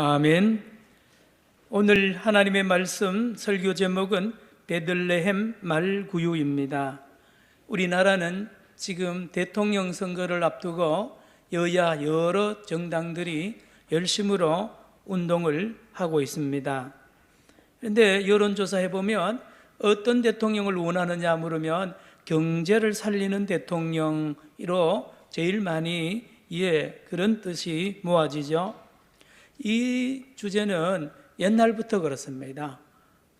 아멘. 오늘 하나님의 말씀 설교 제목은 베들레헴 말구유입니다. 우리나라는 지금 대통령 선거를 앞두고 여야 여러 정당들이 열심으로 운동을 하고 있습니다. 그런데 여론조사 해 보면 어떤 대통령을 원하느냐 물으면 경제를 살리는 대통령으로 제일 많이 예 그런 뜻이 모아지죠. 이 주제는 옛날부터 그렇습니다.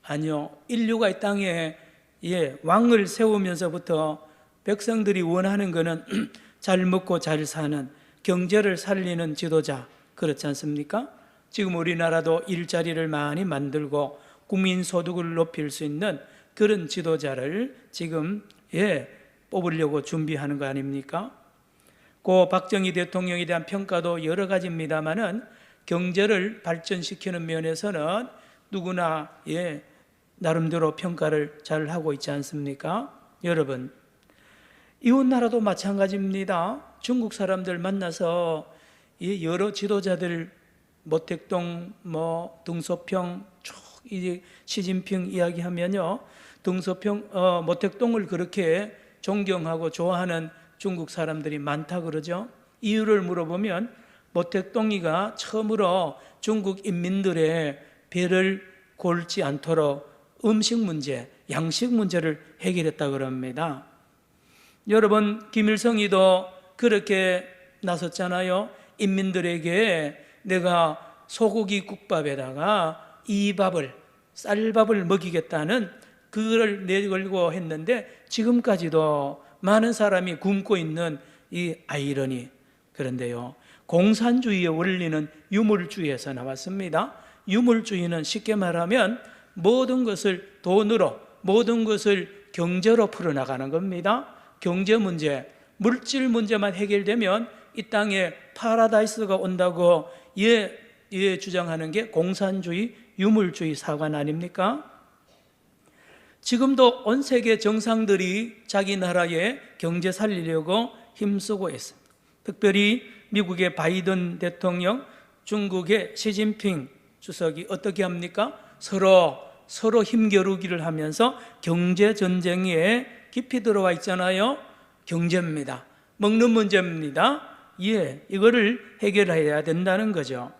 아니요, 인류가 이 땅에 예 왕을 세우면서부터 백성들이 원하는 것은 잘 먹고 잘 사는 경제를 살리는 지도자 그렇지 않습니까? 지금 우리나라도 일자리를 많이 만들고 국민 소득을 높일 수 있는 그런 지도자를 지금 예 뽑으려고 준비하는 거 아닙니까? 고 박정희 대통령에 대한 평가도 여러 가지입니다만은 경제를 발전시키는 면에서는 누구나 예 나름대로 평가를 잘 하고 있지 않습니까? 여러분 이웃 나라도 마찬가지입니다. 중국 사람들 만나서 이 여러 지도자들 모택동 뭐 등소평 쭉 이제 시진핑 이야기하면요 등소평 어, 모택동을 그렇게 존경하고 좋아하는 중국 사람들이 많다 그러죠. 이유를 물어보면 모택동이가 처음으로 중국 인민들의 배를 골지 않도록 음식 문제, 양식 문제를 해결했다 그럽니다. 여러분 김일성이도 그렇게 나섰잖아요. 인민들에게 내가 소고기 국밥에다가 이 밥을 쌀밥을 먹이겠다는 그걸 내걸고 했는데 지금까지도 많은 사람이 굶고 있는 이 아이러니 그런데요. 공산주의의 원리는 유물주의에서 나왔습니다. 유물주의는 쉽게 말하면 모든 것을 돈으로 모든 것을 경제로 풀어나가는 겁니다. 경제 문제, 물질 문제만 해결되면 이 땅에 파라다이스가 온다고 예, 예 주장하는 게 공산주의, 유물주의 사관 아닙니까? 지금도 온 세계 정상들이 자기 나라의 경제 살리려고 힘쓰고 있습니다. 특별히 미국의 바이든 대통령, 중국의 시진핑 주석이 어떻게 합니까? 서로 서로 힘겨루기를 하면서 경제 전쟁에 깊이 들어와 있잖아요. 경제입니다. 먹는 문제입니다. 예, 이거를 해결해야 된다는 거죠.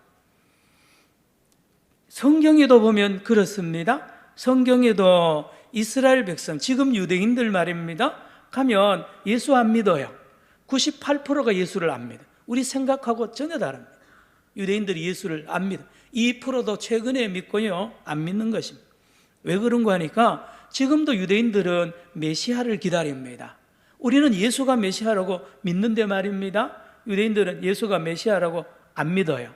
성경에도 보면 그렇습니다. 성경에도 이스라엘 백성, 지금 유대인들 말입니다. 가면 예수 안 믿어요. 98%가 예수를 안 믿어. 우리 생각하고 전혀 다릅니다. 유대인들이 예수를 안 믿어. 2%도 최근에 믿고요. 안 믿는 것입니다. 왜 그런가 하니까 지금도 유대인들은 메시아를 기다립니다. 우리는 예수가 메시아라고 믿는데 말입니다. 유대인들은 예수가 메시아라고 안 믿어요.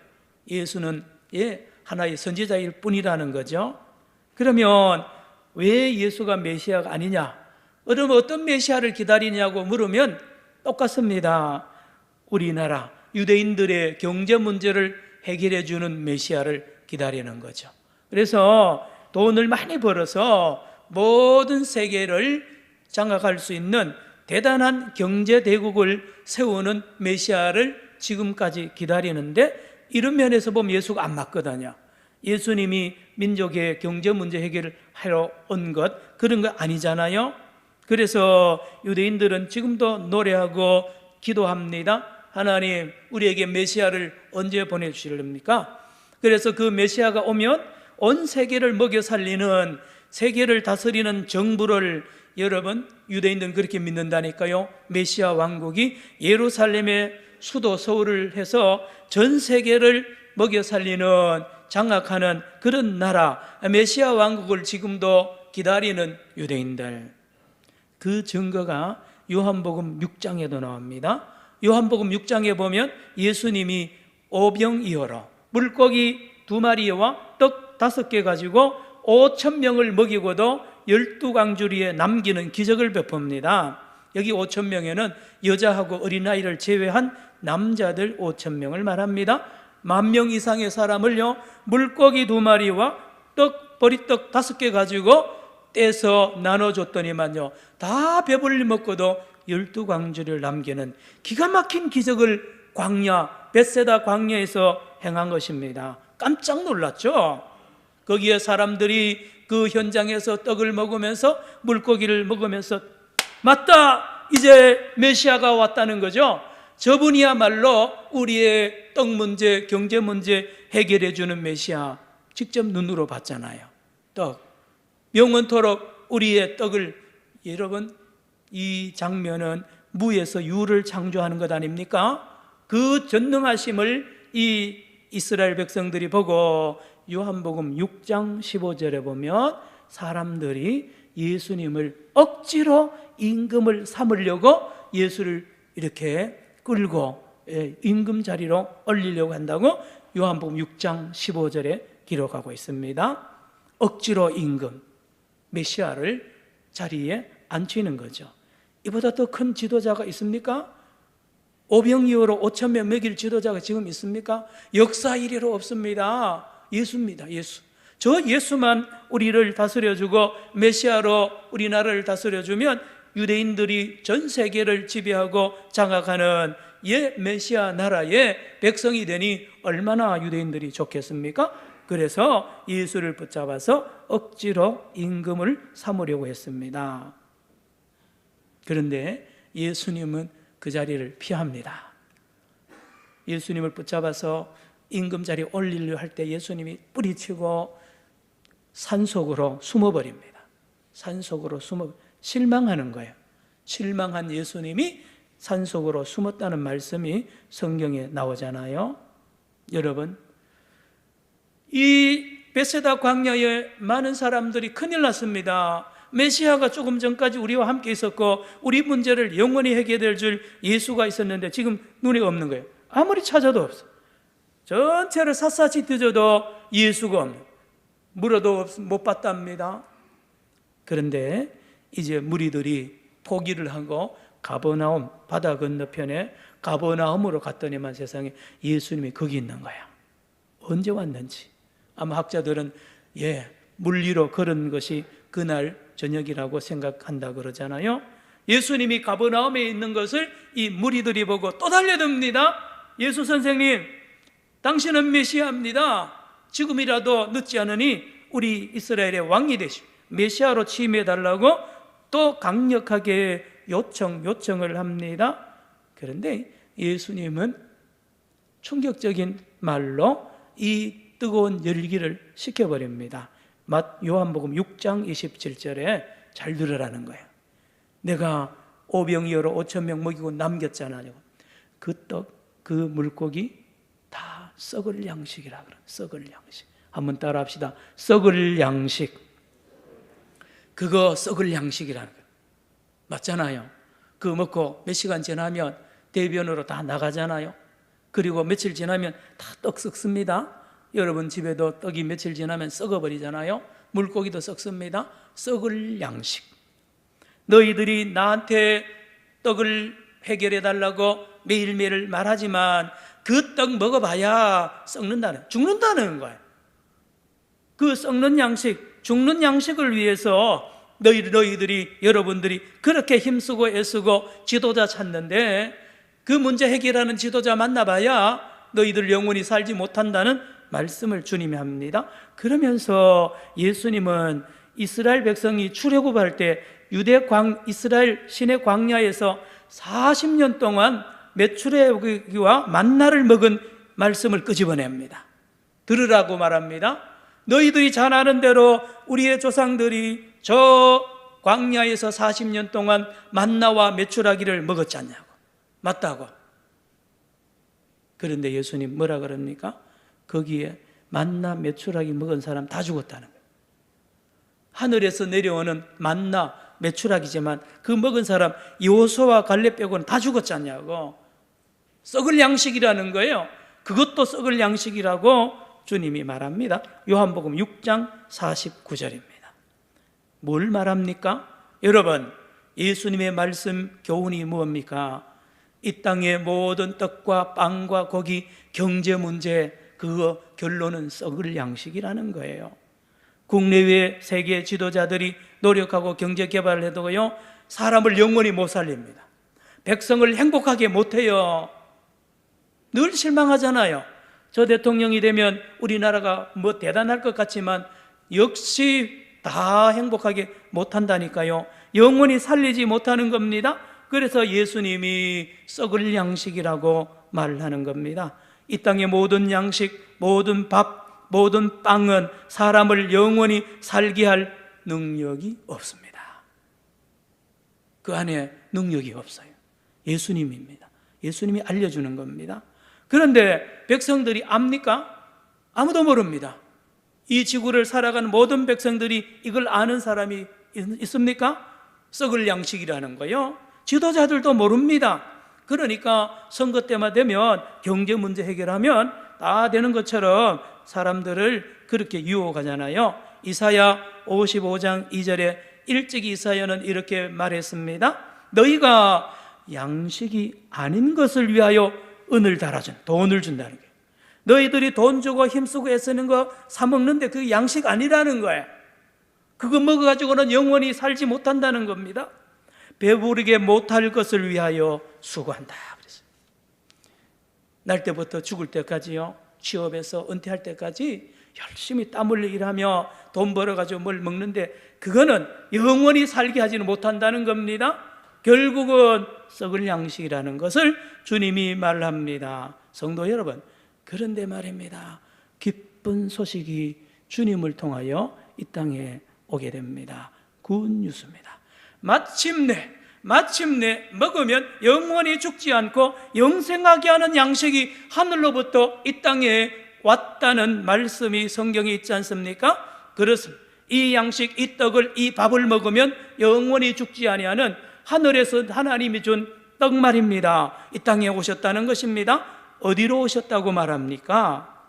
예수는 예, 하나의 선지자일 뿐이라는 거죠. 그러면 왜 예수가 메시아가 아니냐? 그러면 어떤 메시아를 기다리냐고 물으면 똑같습니다. 우리나라 유대인들의 경제 문제를 해결해 주는 메시아를 기다리는 거죠. 그래서 돈을 많이 벌어서 모든 세계를 장악할 수 있는 대단한 경제 대국을 세우는 메시아를 지금까지 기다리는데 이런 면에서 보면 예수가 안 맞거든요. 예수님이 민족의 경제 문제 해결을 하러 온 것, 그런 거 아니잖아요. 그래서 유대인들은 지금도 노래하고 기도합니다. 하나님, 우리에게 메시아를 언제 보내주실랍니까? 그래서 그 메시아가 오면 온 세계를 먹여 살리는 세계를 다스리는 정부를 여러분 유대인들은 그렇게 믿는다니까요. 메시아 왕국이 예루살렘의 수도 서울을 해서 전 세계를 먹여 살리는 장악하는 그런 나라 메시아 왕국을 지금도 기다리는 유대인들 그 증거가 요한복음 6장에도 나옵니다. 요한복음 6장에 보면 예수님이 오병이어로 물고기 두 마리와 떡 다섯 개 가지고 5천 명을 먹이고도 열두 광주리에 남기는 기적을 베풉니다. 여기 5천 명에는 여자하고 어린아이를 제외한 남자들 5천 명을 말합니다. 만 명 이상의 사람을요 물고기 두 마리와 떡 보리떡 다섯 개 가지고 떼서 나눠줬더니만요 다 배불리 먹고도 열두 광주를 남기는 기가 막힌 기적을 광야 베세다 광야에서 행한 것입니다. 깜짝 놀랐죠. 거기에 사람들이 그 현장에서 떡을 먹으면서 물고기를 먹으면서 맞다! 이제 메시아가 왔다는 거죠. 저분이야말로 우리의 떡 문제, 경제 문제 해결해 주는 메시아 직접 눈으로 봤잖아요. 떡. 영원토록 우리의 떡을 여러분 이 장면은 무에서 유를 창조하는 것 아닙니까? 그 전능하심을 이 이스라엘 백성들이 보고 요한복음 6장 15절에 보면 사람들이 예수님을 억지로 임금을 삼으려고 예수를 이렇게 끌고 예, 임금 자리로 올리려고 한다고 요한복음 6장 15절에 기록하고 있습니다. 억지로 임금 메시아를 자리에 앉히는 거죠. 이보다 더 큰 지도자가 있습니까? 오병이어로 5천 명 먹일 지도자가 지금 있습니까? 역사 이래로 없습니다. 예수입니다. 예수. 저 예수만 우리를 다스려주고 메시아로 우리나라를 다스려주면 유대인들이 전 세계를 지배하고 장악하는 예 메시아 나라의 백성이 되니 얼마나 유대인들이 좋겠습니까? 그래서 예수를 붙잡아서 억지로 임금을 삼으려고 했습니다. 그런데 예수님은 그 자리를 피합니다. 예수님을 붙잡아서 임금 자리에 올리려 할 때 예수님이 뿌리치고 산속으로 숨어버립니다. 산속으로 숨어 실망하는 거예요. 실망한 예수님이 산속으로 숨었다는 말씀이 성경에 나오잖아요. 여러분, 이 베세다 광야에 많은 사람들이 큰일 났습니다. 메시아가 조금 전까지 우리와 함께 있었고 우리 문제를 영원히 해결될 줄 예수가 있었는데 지금 눈에 없는 거예요. 아무리 찾아도 없어. 전체를 샅샅이 뒤져도 예수가 없는. 물어도 없- 못 봤답니다. 그런데 이제 무리들이 포기를 하고 가버나움 바다 건너편에 가버나움으로 갔더니만 세상에 예수님이 거기 있는 거야. 언제 왔는지. 아마 학자들은 예, 물리로 걸은 것이 그날 저녁이라고 생각한다 그러잖아요. 예수님이 가버나움에 있는 것을 이 무리들이 보고 또 달려듭니다. 예수 선생님, 당신은 메시아입니다. 지금이라도 늦지 않으니 우리 이스라엘의 왕이 되시 메시아로 취임해 달라고 또 강력하게 요청 요청을 합니다. 그런데 예수님은 충격적인 말로 이 뜨거운 열기를 식혀버립니다. 맛 요한복음 6장 27절에 잘 들으라는 거예요. 내가 오병이어로 5천 명 먹이고 남겼잖아요. 그 떡, 그 물고기 다 썩을 양식이라 그래. 썩을 양식. 한번 따라합시다. 썩을 양식. 그거 썩을 양식이라는 거예요. 맞잖아요. 그거 먹고 몇 시간 지나면 대변으로 다 나가잖아요. 그리고 며칠 지나면 다 떡 썩습니다. 여러분 집에도 떡이 며칠 지나면 썩어버리잖아요. 물고기도 썩습니다. 썩을 양식. 너희들이 나한테 떡을 해결해 달라고 매일매일 말하지만 그 떡 먹어봐야 썩는다는, 죽는다는 거예요. 그 썩는 양식, 죽는 양식을 위해서 너희, 너희들이, 여러분들이 그렇게 힘쓰고 애쓰고 지도자 찾는데 그 문제 해결하는 지도자 만나봐야 너희들 영원히 살지 못한다는 말씀을 주님이 합니다. 그러면서 예수님은 이스라엘 백성이 출애굽할 때 유대 광 이스라엘 시내 광야에서 40년 동안 메추레기와 만나를 먹은 말씀을 끄집어냅니다. 들으라고 말합니다. 너희들이 잘 아는 대로 우리의 조상들이 저 광야에서 40년 동안 만나와 메추라기를 먹었지 않냐고. 맞다고. 그런데 예수님 뭐라 그럽니까? 거기에 만나 메추라기 먹은 사람 다 죽었다는 거예요. 하늘에서 내려오는 만나 메추라기지만 그 먹은 사람 요소와 갈렙 빼고는 다 죽었지 않냐고. 썩을 양식이라는 거예요. 그것도 썩을 양식이라고 주님이 말합니다. 요한복음 6장 49절입니다. 뭘 말합니까? 여러분, 예수님의 말씀 교훈이 무엇입니까? 이 땅의 모든 떡과 빵과 고기, 경제 문제, 그거 결론은 썩을 양식이라는 거예요. 국내외 세계 지도자들이 노력하고 경제 개발을 해도요, 사람을 영원히 못 살립니다. 백성을 행복하게 못 해요. 늘 실망하잖아요. 저 대통령이 되면 우리나라가 뭐 대단할 것 같지만 역시 다 행복하게 못한다니까요. 영원히 살리지 못하는 겁니다. 그래서 예수님이 썩을 양식이라고 말하는 겁니다. 이 땅의 모든 양식, 모든 밥, 모든 빵은 사람을 영원히 살게 할 능력이 없습니다. 그 안에 능력이 없어요. 예수님입니다. 예수님이 알려주는 겁니다. 그런데 백성들이 압니까? 아무도 모릅니다. 이 지구를 살아가는 모든 백성들이 이걸 아는 사람이 있- 있습니까? 썩을 양식이라는 거요. 지도자들도 모릅니다. 그러니까 선거 때만 되면 경제 문제 해결하면 다 되는 것처럼 사람들을 그렇게 유혹하잖아요. 이사야 55장 2절에 일찍 이사야는 이렇게 말했습니다. 너희가 양식이 아닌 것을 위하여 은을 달아준 돈을 준다는 거예요. 너희들이 돈 주고 힘쓰고 애쓰는 거 사먹는데 그게 양식 아니라는 거예요. 그거 먹어가지고는 영원히 살지 못한다는 겁니다. 배부르게 못할 것을 위하여 수고한다. 그랬어요. 날 때부터 죽을 때까지요. 취업해서 은퇴할 때까지 열심히 땀 흘려 일하며 돈 벌어가지고 뭘 먹는데 그거는 영원히 살게 하지는 못한다는 겁니다. 결국은 썩을 양식이라는 것을 주님이 말합니다. 성도 여러분, 그런데 말입니다. 기쁜 소식이 주님을 통하여 이 땅에 오게 됩니다. 굿 뉴스입니다. 마침내 마침내 먹으면 영원히 죽지 않고 영생하게 하는 양식이 하늘로부터 이 땅에 왔다는 말씀이 성경에 있지 않습니까? 그렇습니다. 이 양식, 이 떡을, 이 밥을 먹으면 영원히 죽지 아니하는 하늘에서 하나님이 준 떡 말입니다. 이 땅에 오셨다는 것입니다. 어디로 오셨다고 말합니까?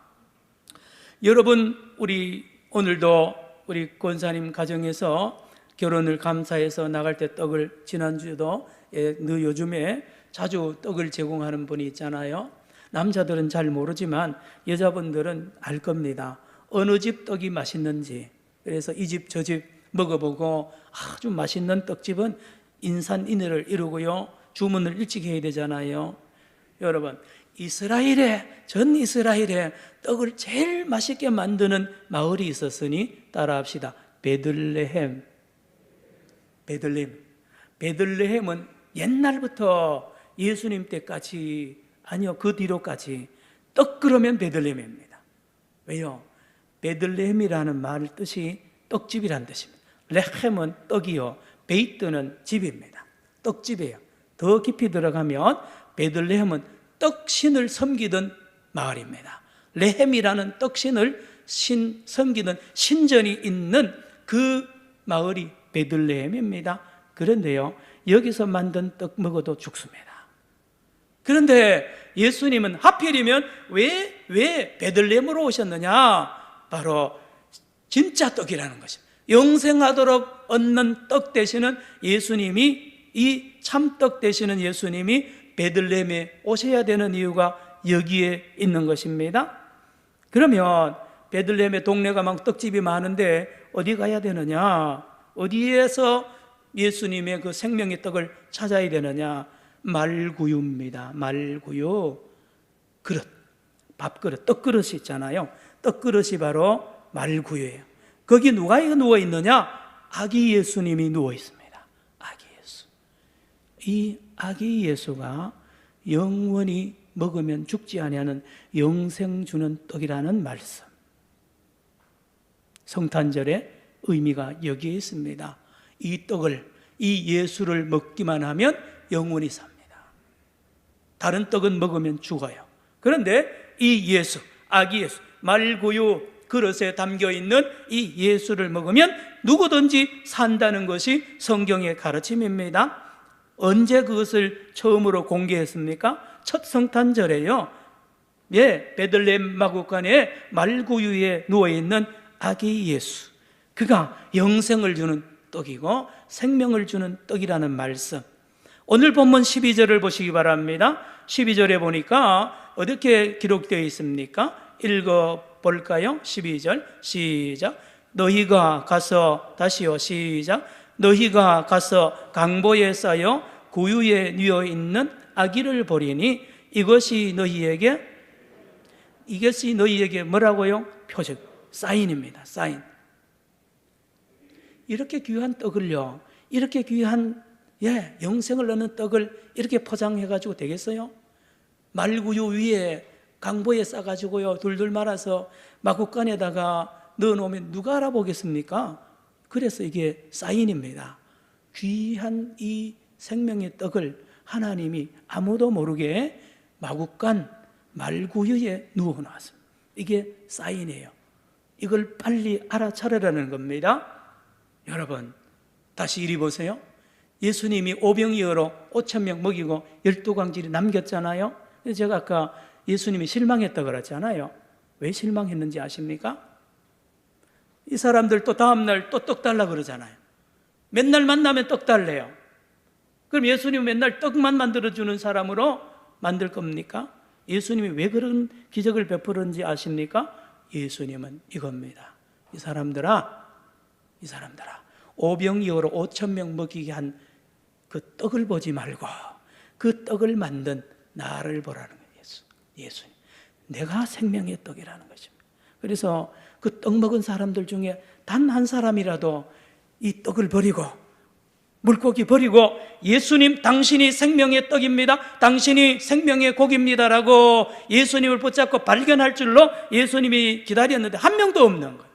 여러분, 우리 오늘도 우리 권사님 가정에서 결혼을 감사해서 나갈 때 떡을 지난주에도 예, 너 요즘에 자주 떡을 제공하는 분이 있잖아요. 남자들은 잘 모르지만 여자분들은 알 겁니다. 어느 집 떡이 맛있는지. 그래서 이 집 저 집 먹어보고 아주 맛있는 떡집은 인산인해를 이루고요. 주문을 일찍 해야 되잖아요. 여러분, 이스라엘에 전 이스라엘에 떡을 제일 맛있게 만드는 마을이 있었으니 따라합시다. 베들레헴. 베들레헴. 베들레헴은 옛날부터 예수님 때까지 아니요 그 뒤로까지 떡 그러면 베들레헴입니다. 왜요? 베들레헴이라는 말 뜻이 떡집이란 뜻입니다. 레헴은 떡이요, 베이트는 집입니다. 떡집이에요. 더 깊이 들어가면 베들레헴은 떡신을 섬기던 마을입니다. 레헴이라는 떡신을 신, 섬기는 신전이 있는 그 마을이 베들레헴입니다. 그런데요, 여기서 만든 떡 먹어도 죽습니다. 그런데 예수님은 하필이면 왜, 왜 베들레헴으로 오셨느냐? 바로 진짜 떡이라는 것입니다. 영생하도록 얻는 떡 되시는 예수님이 이 참떡 되시는 예수님이 베들레헴에 오셔야 되는 이유가 여기에 있는 것입니다. 그러면 베들레헴에 동네가 막 떡집이 많은데 어디 가야 되느냐? 어디에서 예수님의 그 생명의 떡을 찾아야 되느냐? 말구유입니다. 말구유. 그릇. 밥그릇, 떡그릇이 있잖아요. 떡그릇이 바로 말구유예요. 거기 누가 누워 있느냐? 아기 예수님이 누워 있습니다. 아기 예수. 이 아기 예수가 영원히 먹으면 죽지 아니하는 영생 주는 떡이라는 말씀. 성탄절의 의미가 여기에 있습니다. 이 떡을 이 예수를 먹기만 하면 영원히 삽니다. 다른 떡은 먹으면 죽어요. 그런데 이 예수, 아기 예수, 말고요 그릇에 담겨 있는 이 예수를 먹으면 누구든지 산다는 것이 성경의 가르침입니다. 언제 그것을 처음으로 공개했습니까? 첫 성탄절에요. 예, 베들레헴 마구간에 말구유에 누워 있는 아기 예수. 그가 영생을 주는 떡이고 생명을 주는 떡이라는 말씀. 오늘 본문 12절을 보시기 바랍니다. 12절에 보니까 어떻게 기록되어 있습니까? 읽어 볼까요? 12절 시작. 너희가 가서 다시요 시작. 너희가 가서 강보에 쌓여 구유에 뉘어 있는 아기를 보리니 이것이 너희에게 이것이 너희에게 뭐라고요? 표적, 사인입니다. 사인. 이렇게 귀한 떡을요, 이렇게 귀한 예, 영생을 얻는 떡을 이렇게 포장해 가지고 되겠어요? 말구유 위에 강보에 싸 가지고요, 둘둘 말아서 마국간에다가 넣어 놓으면 누가 알아보겠습니까? 그래서 이게 사인입니다. 귀한 이 생명의 떡을 하나님이 아무도 모르게 마국간 말구유에 누워 놨습니다. 이게 사인이에요. 이걸 빨리 알아차려라는 겁니다. 여러분, 다시 이리 보세요. 예수님이 오병이어로 5천 명 먹이고 열두 광질이 남겼잖아요. 제가 아까 예수님이 실망했다 그랬잖아요. 왜 실망했는지 아십니까? 이 사람들 또 다음 날 또 떡 달라 그러잖아요. 맨날 만나면 떡 달래요. 그럼 예수님 맨날 떡만 만들어 주는 사람으로 만들 겁니까? 예수님이 왜 그런 기적을 베풀었는지 아십니까? 예수님은 이겁니다. 이 사람들아, 이 사람들아, 오병이어로 5천 명 먹이게 한 그 떡을 보지 말고 그 떡을 만든 나를 보라는 거예요. 예수, 예수님. 내가 생명의 떡이라는 것입니다. 그래서 그 떡 먹은 사람들 중에 단 한 사람이라도 이 떡을 버리고 물고기 버리고 예수님 당신이 생명의 떡입니다. 당신이 생명의 고기입니다라고 예수님을 붙잡고 발견할 줄로 예수님이 기다렸는데 한 명도 없는 거예요.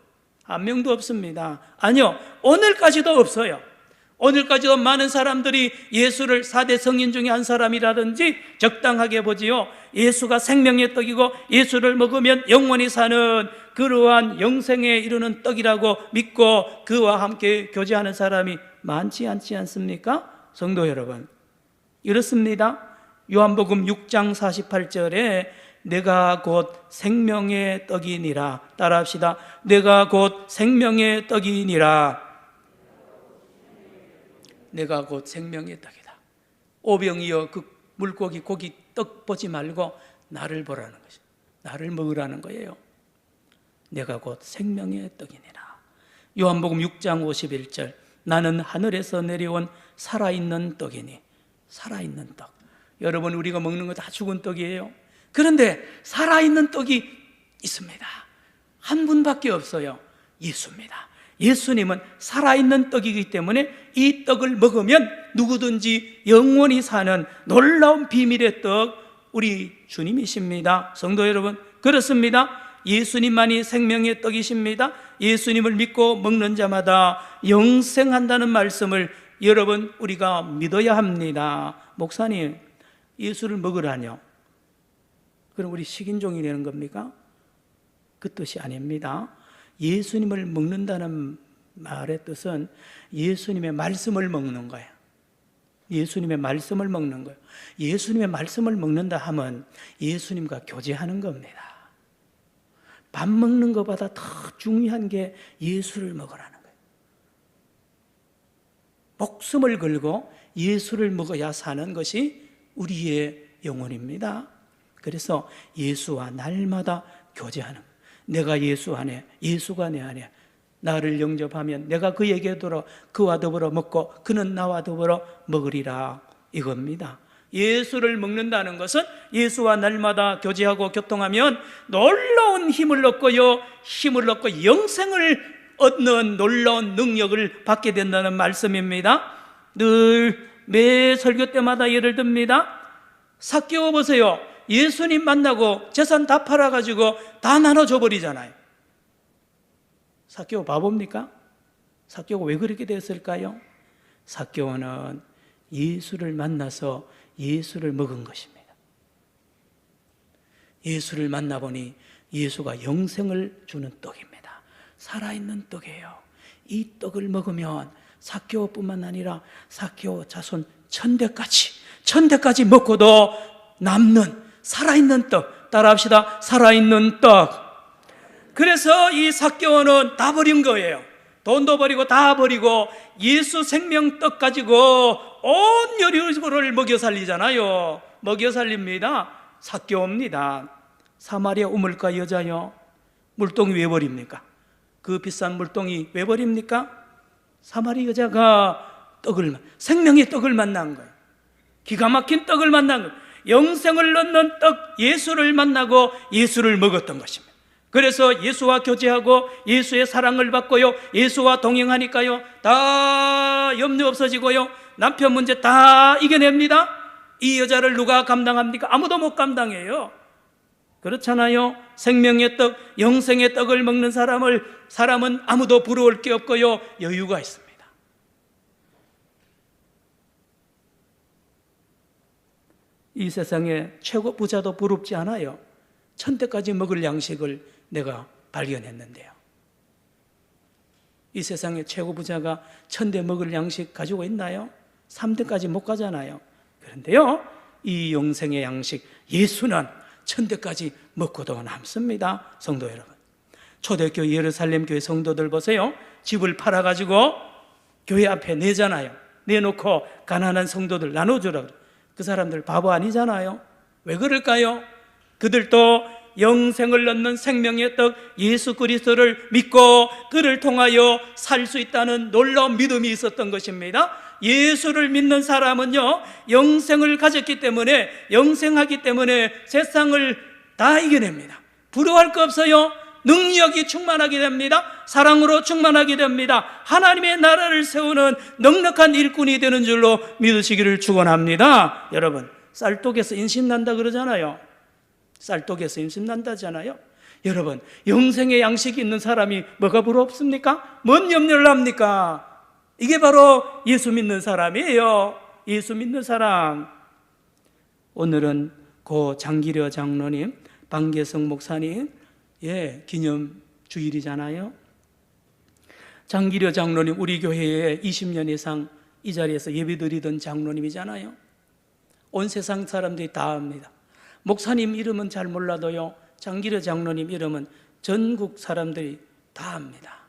한 명도 없습니다. 아니요. 오늘까지도 없어요. 오늘까지도 많은 사람들이 예수를 사대 성인 중에 한 사람이라든지 적당하게 보지요. 예수가 생명의 떡이고 예수를 먹으면 영원히 사는 그러한 영생에 이르는 떡이라고 믿고 그와 함께 교제하는 사람이 많지 않지 않습니까? 성도 여러분. 이렇습니다. 요한복음 6장 48절에 내가 곧 생명의 떡이니라. 따라합시다. 내가 곧 생명의 떡이니라. 내가 곧 생명의 떡이다. 오병이어 그 물고기 고기 떡 보지 말고 나를 보라는 것이. 나를 먹으라는 거예요. 내가 곧 생명의 떡이니라. 요한복음 6장 51절. 나는 하늘에서 내려온 살아있는 떡이니. 살아있는 떡. 여러분, 우리가 먹는 거 다 죽은 떡이에요. 그런데 살아있는 떡이 있습니다. 한 분밖에 없어요. 예수입니다. 예수님은 살아있는 떡이기 때문에 이 떡을 먹으면 누구든지 영원히 사는 놀라운 비밀의 떡, 우리 주님이십니다. 성도 여러분, 그렇습니다. 예수님만이 생명의 떡이십니다. 예수님을 믿고 먹는 자마다 영생한다는 말씀을 여러분, 우리가 믿어야 합니다. 목사님, 예수를 먹으라뇨. 그럼 우리 식인종이 되는 겁니까? 그 뜻이 아닙니다. 예수님을 먹는다는 말의 뜻은 예수님의 말씀을 먹는 거예요. 예수님의 말씀을 먹는 거예요. 예수님의 말씀을 먹는다 하면 예수님과 교제하는 겁니다. 밥 먹는 것보다 더 중요한 게 예수를 먹으라는 거예요. 목숨을 걸고 예수를 먹어야 사는 것이 우리의 영혼입니다. 그래서 예수와 날마다 교제하는. 내가 예수 안에, 예수가 내 안에 나를 영접하면 내가 그에게 들어 그와 더불어 먹고 그는 나와 더불어 먹으리라 이겁니다. 예수를 먹는다는 것은 예수와 날마다 교제하고 교통하면 놀라운 힘을 얻고요, 힘을 얻고 영생을 얻는 놀라운 능력을 받게 된다는 말씀입니다. 늘 매 설교 때마다 예를 듭니다. 삭개오 보세요. 예수님 만나고 재산 다 팔아가지고 다 나눠줘 버리잖아요. 삭개오 바보입니까? 삭개오가 왜 그렇게 됐을까요? 삭개오는 예수를 만나서 예수를 먹은 것입니다. 예수를 만나보니 예수가 영생을 주는 떡입니다. 살아있는 떡이에요. 이 떡을 먹으면 삭개오뿐만 아니라 삭개오 자손 천대까지 천대까지 먹고도 남는 살아있는 떡 따라합시다. 살아있는 떡. 그래서 이 삭개오는 다 버린 거예요. 돈도 버리고 다 버리고 예수 생명 떡 가지고 온 여리고를 먹여 살리잖아요. 먹여 살립니다. 삭개오입니다. 사마리아 우물가 여자요. 물동이 왜 버립니까? 그 비싼 물동이 왜 버립니까? 사마리 여자가 떡을 생명의 떡을 만난 거예요. 기가 막힌 떡을 만난 거예요. 영생을 얻는 떡 예수를 만나고 예수를 먹었던 것입니다. 그래서 예수와 교제하고 예수의 사랑을 받고요. 예수와 동행하니까요. 다 염려 없어지고요. 남편 문제 다 이겨냅니다. 이 여자를 누가 감당합니까? 아무도 못 감당해요. 그렇잖아요. 생명의 떡, 영생의 떡을 먹는 사람을 사람은 아무도 부러울 게 없고요. 여유가 있습니다. 이 세상에 최고 부자도 부럽지 않아요. 천대까지 먹을 양식을 내가 발견했는데요. 이 세상에 최고 부자가 천대 먹을 양식 가지고 있나요? 3대까지 못 가잖아요. 그런데요, 이 영생의 양식, 예수는 천대까지 먹고도 남습니다. 성도 여러분. 초대교회 예루살렘 교회 성도들 보세요. 집을 팔아가지고 교회 앞에 내잖아요. 내놓고 가난한 성도들 나눠주라. 그 사람들 바보 아니잖아요. 왜 그럴까요? 그들도 영생을 얻는 생명의 떡 예수 그리스도를 믿고 그를 통하여 살 수 있다는 놀라운 믿음이 있었던 것입니다. 예수를 믿는 사람은요, 영생을 가졌기 때문에, 영생하기 때문에 세상을 다 이겨냅니다. 부러워할 거 없어요. 능력이 충만하게 됩니다. 사랑으로 충만하게 됩니다. 하나님의 나라를 세우는 넉넉한 일꾼이 되는 줄로 믿으시기를 축원합니다. 여러분, 쌀독에서 인심 난다 그러잖아요. 쌀독에서 인심 난다잖아요. 여러분, 영생의 양식이 있는 사람이 뭐가 부럽습니까? 뭔 염려를 합니까? 이게 바로 예수 믿는 사람이에요. 예수 믿는 사람. 오늘은 고 장기려 장로님, 방계성 목사님, 예, 기념 주일이잖아요. 장기려 장로님, 우리 교회에 20년 이상 이 자리에서 예배드리던 장로님이잖아요. 온 세상 사람들이 다 압니다. 목사님 이름은 잘 몰라도요, 장기려 장로님 이름은 전국 사람들이 다 압니다.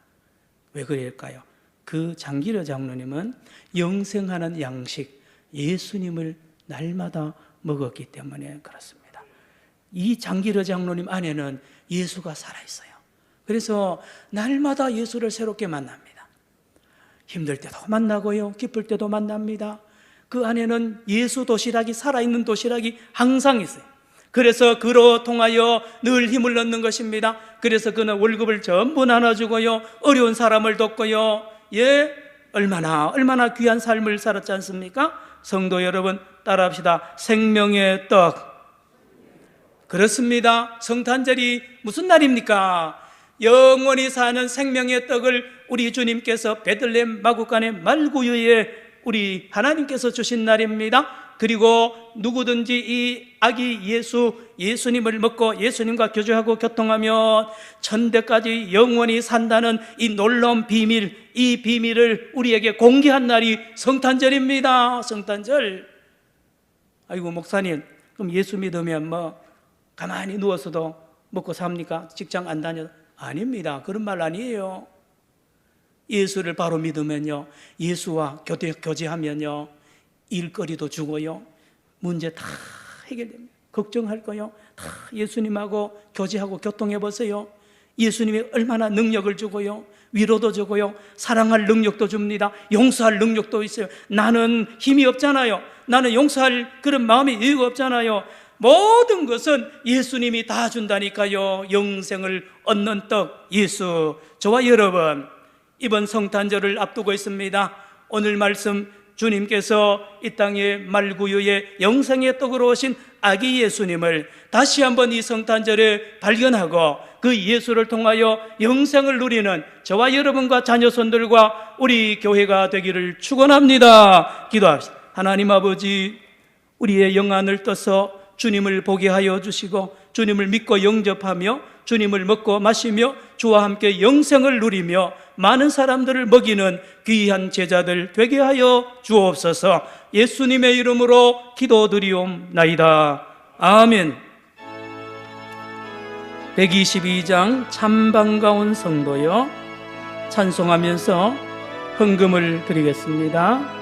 왜 그럴까요? 그 장기려 장로님은 영생하는 양식 예수님을 날마다 먹었기 때문에 그렇습니다. 이 장기려 장로님 안에는 예수가 살아 있어요. 그래서 날마다 예수를 새롭게 만납니다. 힘들 때도 만나고요. 기쁠 때도 만납니다. 그 안에는 예수 도시락이 살아있는 도시락이 항상 있어요. 그래서 그로 통하여 늘 힘을 얻는 것입니다. 그래서 그는 월급을 전부 나눠주고요. 어려운 사람을 돕고요. 예, 얼마나, 얼마나 귀한 삶을 살았지 않습니까? 성도 여러분, 따라합시다. 생명의 떡. 그렇습니다. 성탄절이 무슨 날입니까? 영원히 사는 생명의 떡을 우리 주님께서 베들레헴 마구간의 말구유에 우리 하나님께서 주신 날입니다. 그리고 누구든지 이 아기 예수, 예수님을 먹고 예수님과 교제하고 교통하면 천대까지 영원히 산다는 이 놀라운 비밀, 이 비밀을 우리에게 공개한 날이 성탄절입니다. 성탄절. 아이고, 목사님, 그럼 예수 믿으면 뭐 가만히 누워서도 먹고 삽니까? 직장 안 다녀? 아닙니다. 그런 말 아니에요. 예수를 바로 믿으면요. 예수와 교제, 교제하면요. 일거리도 주고요. 문제 다 해결됩니다. 걱정할 거요. 다 예수님하고 교제하고 교통해 보세요. 예수님이 얼마나 능력을 주고요. 위로도 주고요. 사랑할 능력도 줍니다. 용서할 능력도 있어요. 나는 힘이 없잖아요. 나는 용서할 그런 마음이 여유가 없잖아요. 모든 것은 예수님이 다 준다니까요. 영생을 얻는 떡 예수. 저와 여러분 이번 성탄절을 앞두고 있습니다. 오늘 말씀 주님께서 이 땅의 말구유의 영생의 떡으로 오신 아기 예수님을 다시 한번 이 성탄절에 발견하고 그 예수를 통하여 영생을 누리는 저와 여러분과 자녀손들과 우리 교회가 되기를 축원합니다. 기도합시다. 하나님 아버지 우리의 영안을 떠서 주님을 보게 하여 주시고 주님을 믿고 영접하며 주님을 먹고 마시며 주와 함께 영생을 누리며 많은 사람들을 먹이는 귀한 제자들 되게 하여 주옵소서 예수님의 이름으로 기도드리옵나이다. 아멘. 122장 참 반가운 성도여 찬송하면서 헌금을 드리겠습니다.